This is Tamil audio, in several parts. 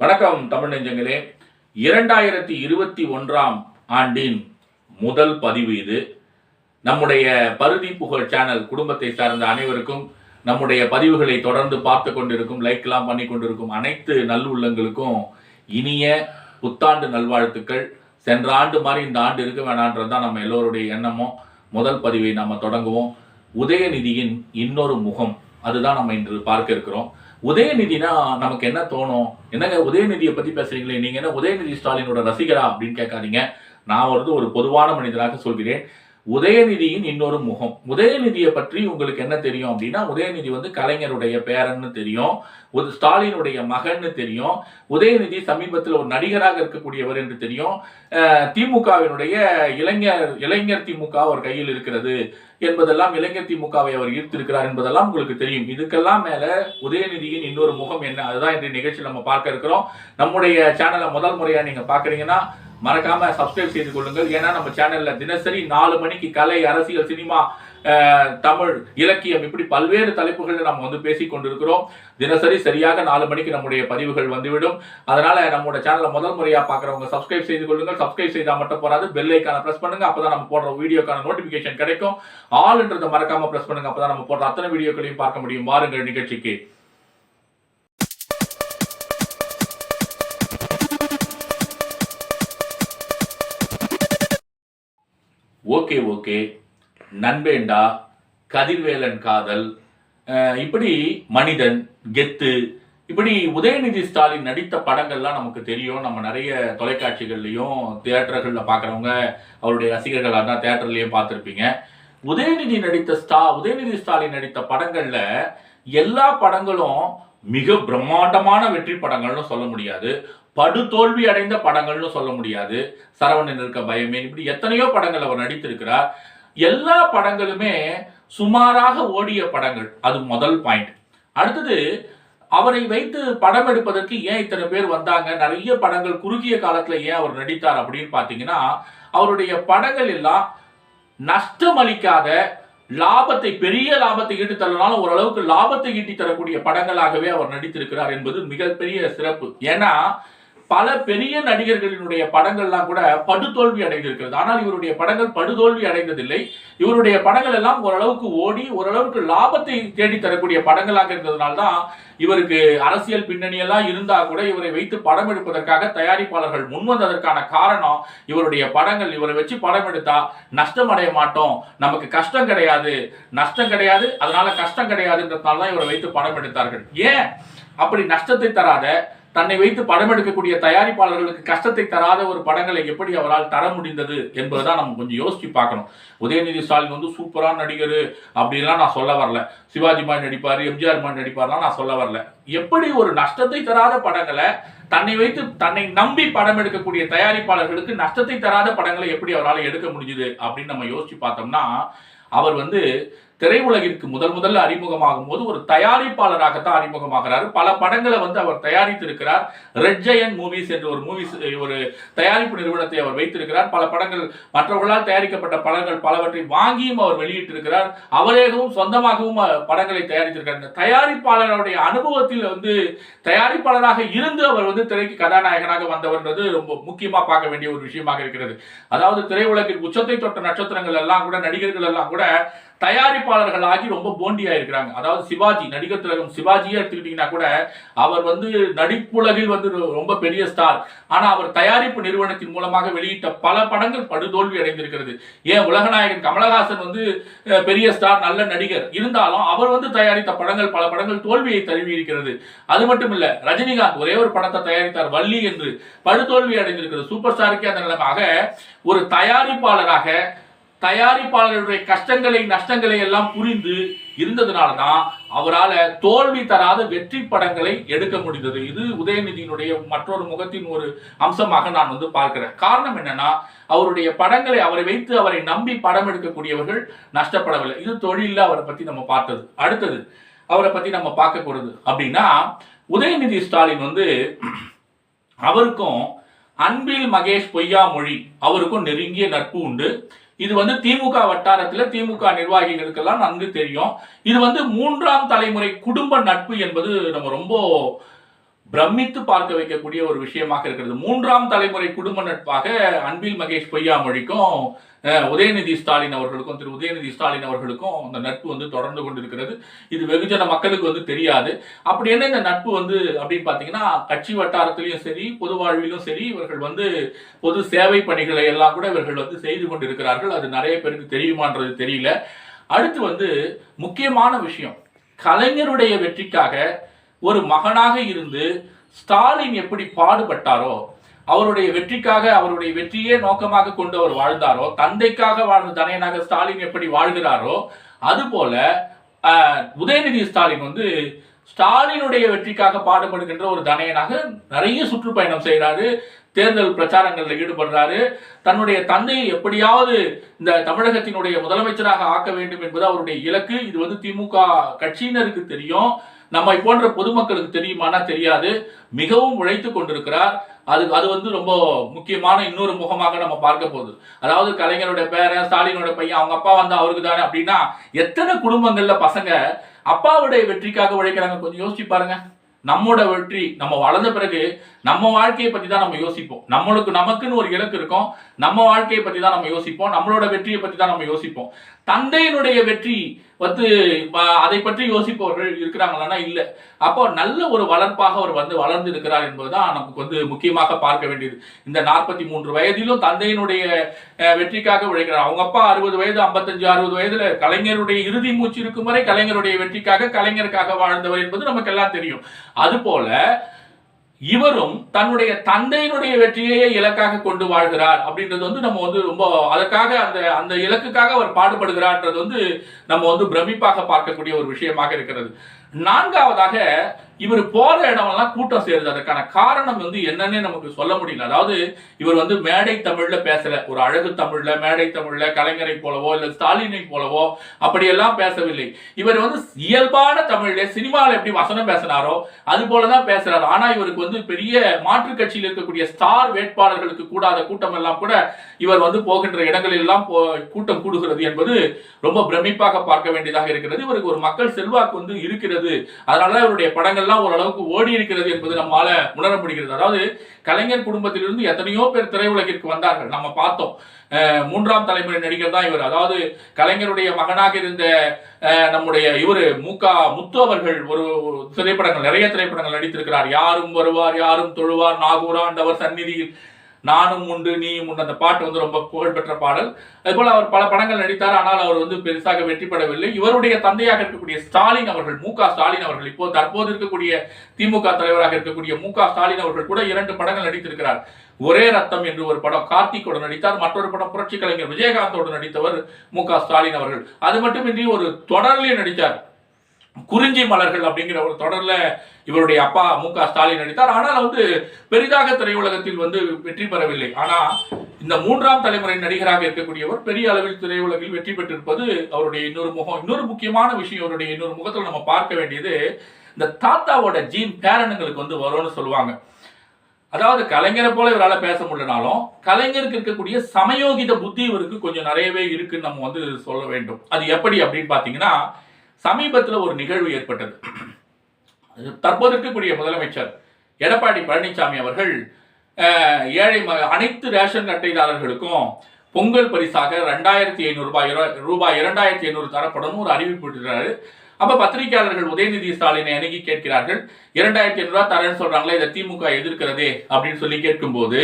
வணக்கம் தமிழ் நெஞ்சங்களே. இரண்டாயிரத்தி இருபத்தி ஒன்றாம் ஆண்டின் முதல் பதிவு இது. நம்முடைய பருதி புகழ் சேனல் குடும்பத்தை சார்ந்த அனைவருக்கும் நம்முடைய பதிவுகளை தொடர்ந்து பார்த்து கொண்டிருக்கும் லைக்லாம் பண்ணி கொண்டிருக்கும் அனைத்து நல்லுள்ளங்களுக்கும் இனிய புத்தாண்டு நல்வாழ்த்துக்கள். சென்ற ஆண்டு மாதிரி இந்த ஆண்டு இருக்க வேணான்றது தான் நம்ம எல்லோருடைய எண்ணமும். முதல் பதிவை நம்ம தொடங்குவோம். உதயநிதியின் இன்னொரு முகம் அதுதான் நம்ம இன்று பார்க்க இருக்கிறோம். உதயநிதினா நமக்கு என்ன தோணும்? என்னங்க உதயநிதியை பத்தி பேசுறீங்களே? நீங்க என்ன உதயநிதி ஸ்டாலினோட ரசிகரா அப்படின்னு கேட்காதீங்க. நான் வந்து ஒரு பொதுவான மனிதராக சொல்கிறேன். உதயநிதியின் இன்னொரு முகம். உதயநிதியை பற்றி உங்களுக்கு என்ன தெரியும் அப்படின்னா உதயநிதி வந்து கலைஞருடைய பேரன்னு தெரியும். ஒரு ஸ்டாலினுடைய மகன்னு தெரியும். உதயநிதி சமீபத்தில் ஒரு நடிகராக இருக்கக்கூடியவர் என்று தெரியும். திமுகவினுடைய இளைஞர் இளைஞர் திமுக அவர் கையில் இருக்கிறது என்பதெல்லாம் இளைஞர் திமுகவை அவர் ஈர்த்திருக்கிறார் என்பதெல்லாம் உங்களுக்கு தெரியும். இதுக்கெல்லாம் மேல உதயநிதியின் இன்னொரு முகம் என்ன? அதுதான் இன்றைய நிகழ்ச்சியில் நம்ம பார்க்க இருக்கிறோம். நம்முடைய சேனலை முதல் முறையா நீங்க பாக்குறீங்கன்னா மறக்காம சப்ஸ்கிரைப் செய்து கொள்ளுங்கள். ஏன்னா நம்ம சேனல்ல தினசரி நாலு மணிக்கு கலை அரசியல் சினிமா தமிழ் இலக்கியம் இப்படி பல்வேறு தலைப்புகளில் நம்ம வந்து பேசிக் கொண்டிருக்கிறோம். தினசரி சரியாக நாலு மணிக்கு நம்முடைய பதிவுகள் வந்துவிடும். அதனால நம்மளோட சேனலை முதல் முறையாக பார்க்குறவங்க சப்ஸ்கிரைப் செய்து கொள்ளுங்கள். சப்ஸ்கிரைப் செய்தால் மட்டும் போகாது பெல் ஐக்கான பிரஸ் பண்ணுங்க. அப்பதான் நம்ம போடுற வீடியோக்கான நோட்டிஃபிகேஷன் கிடைக்கும். ஆல்ன்றதை மறக்காம ப்ரெஸ் பண்ணுங்க. அப்பதான் நம்ம போடுற அத்தனை வீடியோக்களையும் பார்க்க முடியும். வாருங்கள் நிகழ்ச்சிக்கு. Okay okay. நண்பேண்டா கதிர்வேலன் காதல். இப்படி மனிதன் கெத்து. இப்படி உதயநிதி ஸ்டாலின் நடித்த படங்கள்லாம் நமக்கு தெரியும். நம்ம நிறைய தொலைக்காட்சிகள்லையும் தியேட்டர்களில் பார்க்குறவங்க அவருடைய ரசிகர்களாக தான் தியேட்டர்லையும் பார்த்துருப்பீங்க. உதயநிதி நடித்த ஸ்டா உதயநிதி ஸ்டாலின் நடித்த படங்களில் எல்லா படங்களும் மிக பிரம்மாண்டமான வெற்றி படங்கள்னு சொல்ல முடியாது. படுதோல்வி அடைந்த படங்கள்னு சொல்ல முடியாது. சரவணன் இருக்க பயமே. இப்படி எத்தனையோ படங்கள் அவர் நடித்திருக்கிறார். எல்லா படங்களுமே சுமாராக ஓடிய படங்கள். அது முதல் பாயிண்ட். அடுத்தது அவரை வைத்து படம் எடுப்பதற்கு ஏன் இத்தனை பேர் வந்தாங்க? நிறைய படங்கள் குறுகிய காலத்துல ஏன் அவர் நடித்தார் அப்படின்னு பாத்தீங்கன்னா அவருடைய படங்கள் எல்லாம் நஷ்டம் அளிக்காத லாபத்தை பெரிய லாபத்தை ஈட்டி தரனாலும் ஓரளவுக்கு லாபத்தை ஈட்டி தரக்கூடிய படங்களாகவே அவர் நடித்திருக்கிறார் என்பது மிகப்பெரிய சிறப்பு. ஏன்னா பல பெரிய நடிகர்களினுடைய படங்கள்லாம் கூட படுதோல்வி அடைந்திருக்கிறது. ஆனால் இவருடைய படங்கள் படுதோல்வி அடைந்ததில்லை. இவருடைய படங்கள் எல்லாம் ஓரளவுக்கு ஓடி ஓரளவுக்கு லாபத்தை தேடி தரக்கூடிய படங்களாக இருந்ததுனால தான் இவருக்கு அரசியல் பின்னணியெல்லாம் இருந்தா கூட இவரை வைத்து படம் எடுப்பதற்காக தயாரிப்பாளர்கள் முன்வந்ததற்கான காரணம் இவருடைய படங்கள். இவரை வச்சு படம் எடுத்தா நஷ்டம் அடைய மாட்டோம். நமக்கு கஷ்டம் கிடையாது. நஷ்டம் கிடையாது. அதனால கஷ்டம் கிடையாதுன்றதுனால தான் இவரை வைத்து படம் எடுத்தார்கள். ஏன்? அப்படி நஷ்டத்தை தராத தன்னை வைத்து படம் எடுக்கக்கூடிய தயாரிப்பாளர்களுக்கு கஷ்டத்தை தராத ஒரு படங்களை எப்படி அவரால் தர முடிந்தது என்பதுதான் நம்ம கொஞ்சம் யோசிச்சு பார்க்கணும். உதயநிதி ஸ்டாலின் வந்து சூப்பரான நடிகர் அப்படிலாம் நான் சொல்ல வரல. சிவாஜி மாதிரி நடிப்பார் எம்ஜிஆர் மாதிரி நடிப்பார்லாம் நான் சொல்ல வரல. எப்படி ஒரு நஷ்டத்தை தராத படங்களை தன்னை வைத்து தன்னை நம்பி படம் எடுக்கக்கூடிய தயாரிப்பாளர்களுக்கு நஷ்டத்தை தராத படங்களை எப்படி அவரால் எடுக்க முடிஞ்சுது அப்படின்னு நம்ம யோசிச்சு பார்த்தோம்னா அவர் வந்து திரையுலகிற்கு முதல் முதல்ல அறிமுகமாகும் போது ஒரு தயாரிப்பாளராகத்தான் அறிமுகமாகிறார். பல படங்களை வந்து அவர் தயாரித்திருக்கிறார். ரெட் ஜெயன் மூவிஸ் என்ற ஒரு மூவிஸ் ஒரு தயாரிப்பு நிறுவனத்தை அவர் வைத்திருக்கிறார். பல படங்கள் மற்றவர்களால் தயாரிக்கப்பட்ட படங்கள் பலவற்றை வாங்கியும் அவர் வெளியிட்டிருக்கிறார். அவரேகவும் சொந்தமாகவும் படங்களை தயாரித்திருக்கிறார். இந்த தயாரிப்பாளருடைய அனுபவத்தில் வந்து தயாரிப்பாளராக இருந்து அவர் வந்து திரைக்கு கதாநாயகனாக வந்தவர்ன்றது ரொம்ப முக்கியமா பார்க்க வேண்டிய ஒரு விஷயமாக இருக்கிறது. அதாவது திரையுலகில் உச்சத்தை தொட்ட நட்சத்திரங்கள் எல்லாம் கூட நடிகர்கள் எல்லாம் கூட தயாரிப்பாளர்களாகி ரொம்ப போண்டியா இருக்கிறாங்க அதாவது சிவாஜி நடிகர் திலகம் சிவாஜியே எடுத்துக்கிட்டீங்கன்னா கூட அவர் வந்து நடிப்புலகில் வந்து ரொம்ப பெரிய ஸ்டார். ஆனா அவர் தயாரிப்பு நிறுவனத்தின் மூலமாக வெளியிட்ட பல படங்கள் படுதோல்வி அடைந்திருக்கிறது. ஏன்? உலகநாயகன் கமலஹாசன் வந்து பெரிய ஸ்டார் நல்ல நடிகர். இருந்தாலும் அவர் வந்து தயாரித்த படங்கள் பல படங்கள் தோல்வியை தழுவி இருக்கிறது அது மட்டும் இல்ல ரஜினிகாந்த் ஒரே ஒரு படத்தை தயாரித்தார் வள்ளி என்று. படுதோல்வி அடைந்திருக்கிறது. சூப்பர் ஸ்டாருக்கே அந்த நிலைமாக ஒரு தயாரிப்பாளராக தயாரிப்பாளர்களுடைய கஷ்டங்களை நஷ்டங்களை எல்லாம் புரிந்து இருந்ததுனால தான் அவரால் தோல்வி தராத வெற்றி படங்களை எடுக்க முடிந்தது. இது உதயநிதியினுடைய மற்றொரு முகத்தின் ஒரு அம்சமாக நான் வந்து பார்க்கிறேன். காரணம் என்னன்னா அவருடைய படங்களை அவரை வைத்து அவரை நம்பி படம் எடுக்கக்கூடியவர்கள் நஷ்டப்படவில்லை. இது தொழிலில் அவரை பத்தி நம்ம பார்த்தது. அடுத்தது அவரை பத்தி நம்ம பார்க்க போறது அப்படின்னா உதயநிதி ஸ்டாலின் வந்து அவருக்கும் அன்பில் மகேஷ் பொய்யாமொழி அவருக்கும் நெருங்கிய நட்பு உண்டு. இது வந்து திமுக வட்டாரத்துல திமுக நிர்வாகிகளுக்கெல்லாம் நன்கு தெரியும். இது வந்து மூன்றாம் தலைமுறை குடும்ப நட்பு என்பது நம்ம ரொம்ப பிரமித்து பார்க்க வைக்கக்கூடிய ஒரு விஷயமாக இருக்கிறது. மூன்றாம் தலைமுறை குடும்ப நட்பாக அன்பில் மகேஷ் பொய்யாமொழிக்கும் அஹ், உதயநிதி ஸ்டாலின் அவர்களுக்கும் திரு உதயநிதி ஸ்டாலின் அவர்களுக்கும் அந்த நட்பு வந்து தொடர்ந்து கொண்டிருக்கிறது. இது வெகுஜன மக்களுக்கு வந்து தெரியாது. அப்படி என்ன இந்த நட்பு வந்து அப்படின்னு பார்த்தீங்கன்னா கட்சி வட்டாரத்திலையும் சரி பொது வாழ்விலும் சரி இவர்கள் வந்து பொது சேவை பணிகளை எல்லாம் கூட இவர்கள் வந்து செய்து கொண்டிருக்கிறார்கள். அது நிறைய பேருக்கு தெரியுமான்றது தெரியல. அடுத்து வந்து முக்கியமான விஷயம். கலைஞருடைய வெற்றிக்காக ஒரு மகனாக இருந்து ஸ்டாலின் எப்படி பாடுபட்டாரோ அவருடைய வெற்றிக்காக அவருடைய வெற்றியே நோக்கமாக கொண்டு அவர் வாழ்ந்தாரோ தந்தைக்காக வாழ்ந்த தனையனாக ஸ்டாலின் எப்படி வாழ்கிறாரோ அதுபோல உதயநிதி ஸ்டாலின் வந்து ஸ்டாலினுடைய வெற்றிக்காக பாடுபடுகின்ற ஒரு தனையனாக நிறைய சுற்றுப்பயணம் செய்கிறாரு தேர்தல் பிரச்சாரங்களில் ஈடுபடுறாரு. தன்னுடைய தந்தையை எப்படியாவது இந்த தமிழகத்தினுடைய முதலமைச்சராக ஆக்க வேண்டும் என்பது அவருடைய இலக்கு. இது வந்து திமுக கட்சியினருக்கு தெரியும். நம்மை போன்ற பொதுமக்களுக்கு தெரியுமானா தெரியாது. மிகவும் உழைத்து கொண்டிருக்கிறார். அது அது வந்து ரொம்ப முக்கியமான இன்னொரு முகமாக நம்ம பார்க்க போகுது. அதாவது கலைஞருடைய பேரன் ஸ்டாலினோட பையன் அவங்க அப்பா வந்து அவருக்கு தானே அப்படின்னா எத்தனை குடும்பங்கள்ல பசங்க அப்பாவுடைய வெற்றிக்காக உழைக்கிறாங்க? கொஞ்சம் யோசிச்சு பாருங்க. நம்மோட வெற்றி நம்ம வளர்ந்த பிறகு நம்ம வாழ்க்கையை பத்தி தான் நம்ம யோசிப்போம். நம்மளுக்கு நமக்குன்னு ஒரு இலக்கு இருக்கும். நம்ம வாழ்க்கையை பத்தி தான் நம்ம யோசிப்போம். நம்மளோட வெற்றியை பத்தி தான் நம்ம யோசிப்போம். தந்தையினுடைய வெற்றி வந்து அதை பற்றி யோசிப்பவர்கள் இருக்கிறாங்களான்னா இல்லை. அப்போ நல்ல ஒரு வளர்ப்பாக அவர் வந்து வளர்ந்து இருக்கிறார் என்பதுதான் நமக்கு வந்து முக்கியமாக பார்க்க வேண்டியது. இந்த நாற்பத்தி மூன்று வயதிலும் தந்தையினுடைய வெற்றிக்காக உழைக்கிறார். அவங்க அப்பா அறுபது வயது ஐம்பத்தஞ்சு அறுபது வயதுல கலைஞருடைய இறுதி மூச்சு இருக்கும் வரை கலைஞருடைய வெற்றிக்காக கலைஞருக்காக வாழ்ந்தவர் என்பது நமக்கு எல்லாம் தெரியும். அதுபோல இவரும் தன்னுடைய தந்தையினுடைய வெற்றியையே இலக்காக கொண்டு வாழ்கிறார் அப்படின்றது வந்து நம்ம வந்து ரொம்ப அதற்காக அந்த அந்த இலக்குக்காக அவர் பாடுபடுகிறார்ன்றது வந்து நம்ம வந்து பிரமிப்பாக பார்க்கக்கூடிய ஒரு விஷயமாக இருக்கிறது. நான்காவதாக இவர் போற இடமெல்லாம் கூட்டம் சேருது அதற்கான காரணம் வந்து என்னன்னே நமக்கு சொல்ல முடியல. அதாவது இவர் வந்து மேடை தமிழ்ல பேசல. ஒரு அழகு தமிழ்ல மேடை தமிழ்ல கலைஞரை போலவோ இல்ல ஸ்டாலினை போலவோ அப்படியெல்லாம் பேசவில்லை. இவர் வந்து இயல்பான தமிழ்ல சினிமாவில் எப்படி வசனம் பேசினாரோ அது போலதான் பேசுறாரு. ஆனா இவருக்கு வந்து பெரிய மாற்றுக் கட்சியில் இருக்கக்கூடிய ஸ்டார் வேட்பாளர்களுக்கு கூடாத கூட்டம் எல்லாம் கூட இவர் வந்து போகின்ற இடங்களில் எல்லாம் கூட்டம் கூடுகிறது என்பது ரொம்ப பிரமிப்பாக பார்க்க வேண்டியதாக இருக்கிறது. இவருக்கு ஒரு மக்கள் செல்வாக்கு வந்து இருக்கிறது இருக்கிறது. அதனால இவருடைய படங்கள்லாம் ஓரளவுக்கு ஓடி இருக்கிறது என்பது நம்மால உணர முடிகிறது. அதாவது கலைஞர் குடும்பத்திலிருந்து எத்தனையோ பேர் திரையுலகிற்கு வந்தார்கள். நம்ம பார்த்தோம். மூன்றாம் தலைமுறை நடிகர் தான் இவர். அதாவது கலைஞருடைய மகனாக இருந்த அஹ், நம்முடைய இவரு மூகா முத்து அவர்கள் ஒரு திரைப்படங்கள் நிறைய திரைப்படங்கள் நடித்திருக்கிறார். யாரும் வருவார் யாரும் தொழுவார் நாகூராண்டவர் சந்நிதியில் நானும் உண்டு நீயும் உண்டு. அந்த பாட்டு வந்து ரொம்ப புகழ்பெற்ற பாடல். அதுபோல் அவர் பல படங்கள் நடித்தார் ஆனால் அவர் வந்து பெருசாக வெற்றி பெறவில்லை. இவருடைய தந்தையாக இருக்கக்கூடிய ஸ்டாலின் அவர்கள் மு ஸ்டாலின் அவர்கள் இப்போ தற்போது இருக்கக்கூடிய திமுக தலைவராக இருக்கக்கூடிய மு ஸ்டாலின் அவர்கள் கூட இரண்டு படங்கள் நடித்திருக்கிறார். ஒரே ரத்தம் என்று ஒரு படம் கார்த்திகோடு நடித்தார் மற்றொரு படம் புரட்சி கலைஞர் விஜயகாந்தோடு நடித்தவர் மு ஸ்டாலின் அவர்கள். அது மட்டுமின்றி ஒரு தொடர்லேயே நடித்தார். குறிஞ்சி மலர்கள் அப்படிங்கிற ஒரு தொடர்ல இவருடைய அப்பா மு க ஸ்டாலின் நடித்தார். ஆனால் வந்து பெரிதாக திரையுலகத்தில் வந்து வெற்றி பெறவில்லை. ஆனா இந்த மூன்றாம் தலைமுறை நடிகராக இருக்கக்கூடியவர் பெரிய அளவில் திரையுலகில் வெற்றி பெற்றிருப்பது அவருடைய இன்னொரு முகம். இன்னொரு முக்கியமான விஷயம் அவருடைய இன்னொரு முகத்தில் நம்ம பார்க்க வேண்டியது இந்த தாத்தாவோட ஜீன் பேரனுங்களுக்கு வந்து வரும்னு சொல்லுவாங்க. அதாவது கலைஞரை போல இவரால பேச முடியலனாலும் கலைஞருக்கு இருக்கக்கூடிய சமயோகித புத்தி இவருக்கு கொஞ்சம் நிறையவே இருக்குன்னு நம்ம வந்து சொல்ல வேண்டும். அது எப்படி அப்படின்னு பார்த்தீங்கன்னா சமீபத்தில் ஒரு நிகழ்வு ஏற்பட்டது. தற்போது இருக்கக்கூடிய முதலமைச்சர் எடப்பாடி பழனிசாமி அவர்கள் ஏழை அனைத்து ரேஷன் அட்டைதாரர்களுக்கும் பொங்கல் பரிசாக ரெண்டாயிரத்தி ஐநூறு ரூபாய் ரூபாய் இரண்டாயிரத்தி ஐநூறு தரப்படும் ஒரு அறிவிப்பு விடுறாரு அப்ப பத்திரிகையாளர்கள் உதயநிதி ஸ்டாலினை அணுகி கேட்கிறார்கள். இரண்டாயிரத்தி ஐநூறு ரூபாய் தரேன்னு சொல்றாங்களே இதை திமுக எதிர்க்கிறதே அப்படின்னு சொல்லி கேட்கும்போது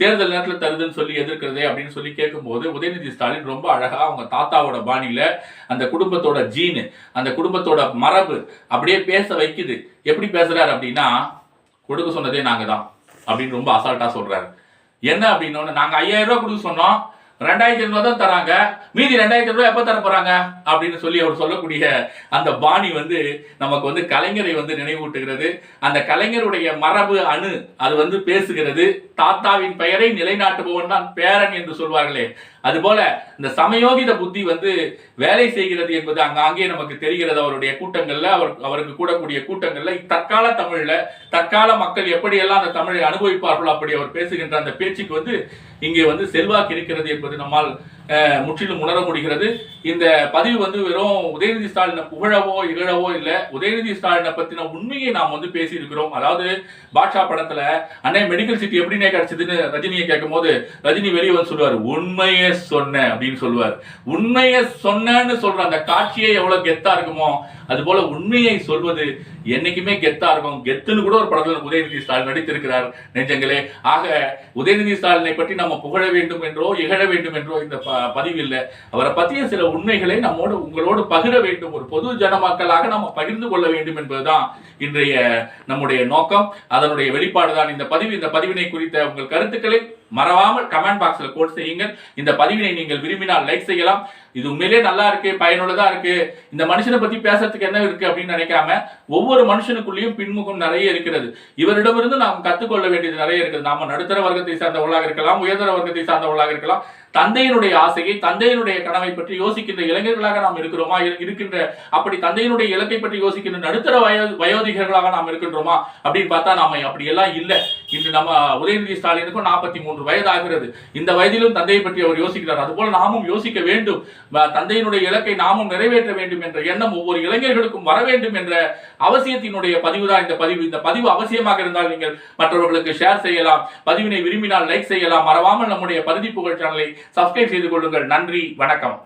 தேர்தல் நேரத்தில் தருதுன்னு சொல்லி எதிர்க்கிறதே அப்படின்னு சொல்லி கேட்கும்போது உதயநிதி ஸ்டாலின் ரொம்ப அழகா அவங்க தாத்தாவோட பாணியில அந்த குடும்பத்தோட ஜீனு அந்த குடும்பத்தோட மரபு அப்படியே பேச வைக்குது. எப்படி பேசுறாரு அப்படின்னா கொடுக்க சொன்னதே நாங்க தான் அப்படின்னு ரொம்ப அசால்ட்டா சொல்றாரு. என்ன அப்படின்னு நாங்க ஐயாயிரம் ரூபாய் கொடுக்க சொன்னோம். ரெண்டாயிரத்தி ஐநூறு தான் தராங்க. மீதி ரெண்டாயிரத்தி ரூபாய் எப்ப தர போறாங்க? அப்படின்னு சொல்லி அவர் சொல்லக்கூடிய அந்த பாணி வந்து நமக்கு வந்து கலைஞரை வந்து நினைவூட்டுகிறது. அந்த கலைஞருடைய மரபு அணு அது வந்து பேசுகிறது. தாத்தாவின் பெயரை நிலைநாட்டுபவன் தான் பேரன் என்று சொல்வார்களே. அதுபோல இந்த சமயோகித புத்தி வந்து வேலை செய்கிறது என்பது அங்காங்கே நமக்கு தெரிகிறது. அவருடைய கூட்டங்கள்ல அவர் அவருக்கு கூடக்கூடிய கூட்டங்கள்ல தற்கால தமிழ்ல தற்கால மக்கள் எப்படியெல்லாம் அந்த தமிழை அனுபவிப்பார்களோ அப்படி அவர் பேசுகின்ற அந்த பேச்சுக்கு வந்து இங்கே வந்து செல்வாக்கு இருக்கிறது என்பது நம்மால் முற்றிலும் உணர முடிகிறது. இந்த பதிவு வந்து வெறும் உதயநிதி ஸ்டாலினை புகழவோ இகழவோ இல்லை. உதயநிதி ஸ்டாலினை பத்தின உண்மையை நாம் வந்து பேசியிருக்கிறோம். அதாவது பாட்ஷா படத்துல அண்ணே மெடிக்கல் சிட்டி எப்படின்னே கிடைச்சதுன்னு ரஜினியை கேட்கும் போது ரஜினி வெளியே வந்து சொல்லுவார் உண்மையை சொன்னேன் அப்படின்னு சொல்லுவார். உண்மையை சொன்னேன்னு சொல்ற அந்த காட்சியே எவ்வளவு கெத்தா இருக்குமோ அது போல உண்மையை சொல்வது என்னைக்குமே கெத்தா இருக்கும். கெத்துன்னு கூட ஒரு படத்தில் உதயநிதி ஸ்டாலின் நடித்திருக்கிறார். நெஞ்சங்களே. ஆக உதயநிதி ஸ்டாலினை பற்றி நம்ம புகழ வேண்டும் என்றோ இகழ வேண்டும் என்றோ இந்த ப- பதிவு இல்லை அவரை பற்றிய சில உண்மைகளை நம்மோடு உங்களோடு பகிர வேண்டும். ஒரு பொது ஜனமக்களாக நம்ம பகிர்ந்து கொள்ள வேண்டும் என்பதுதான் இன்றைய நம்முடைய நோக்கம். அதனுடைய வெளிப்பாடு தான் இந்த பதிவு. இந்த பதிவினை குறித்த உங்கள் கருத்துக்களை மறவாமல் கமெண்ட் பாக்ஸ்ல கோட் செய்யுங்கள். இந்த பதிவினை நீங்கள் விரும்பினால் லைக் செய்யலாம். இது உண்மையிலே நல்லா இருக்கு பயனுள்ளதா இருக்கு. இந்த மனுஷனை பத்தி பேசுறதுக்கு என்ன இருக்கு அப்படின்னு நினைக்காம ஒவ்வொரு மனுஷனுக்குள்ளேயும் பின்முகம் நிறைய இருக்கிறது. இவரிடமிருந்து நாம் கத்துக்கொள்ள வேண்டியது நிறைய இருக்குது. நாம நடுத்தர வர்க்கத்தை சார்ந்தவர்களாக இருக்கலாம் உயர்தர வர்க்கத்தை சார்ந்தவர்களாக இருக்கலாம். தந்தையினுடைய ஆசையை தந்தையினுடைய கனவை பற்றி யோசிக்கின்ற இளைஞர்களாக நாம் இருக்கிறோமா? இருக்கின்ற அப்படி தந்தையினுடைய இலக்கை பற்றி யோசிக்கின்ற நடுத்தர வயோ வயோதிகர்களாக நாம் இருக்கின்றோமா? அப்படின்னு பார்த்தா நாம அப்படி எல்லாம் இல்லை. இன்று நம்ம உதயநிதி ஸ்டாலினுக்கும் நாற்பத்தி மூன்று வயது ஆகிறது இந்த வயதிலும் தந்தையை பற்றி அவர் யோசிக்கிறார். அதுபோல நாமும் யோசிக்க வேண்டும். தந்தையினுடைய இலக்கை நாமும் நிறைவேற்ற வேண்டும் என்ற எண்ணம் ஒவ்வொரு இளைஞர்களுக்கும் வர வேண்டும் என்ற அவசியத்தினுடைய பதிவு தான் இந்த பதிவு. இந்த பதிவு அவசியமாக இருந்தால் நீங்கள் மற்றவர்களுக்கு ஷேர் செய்யலாம். பதிவினை விரும்பினால் லைக் செய்யலாம். மறவாமல் நம்முடைய பருதி புகழ் சேனலை சப்ஸ்கிரைப் செய்து கொள்ளுங்கள். நன்றி வணக்கம்.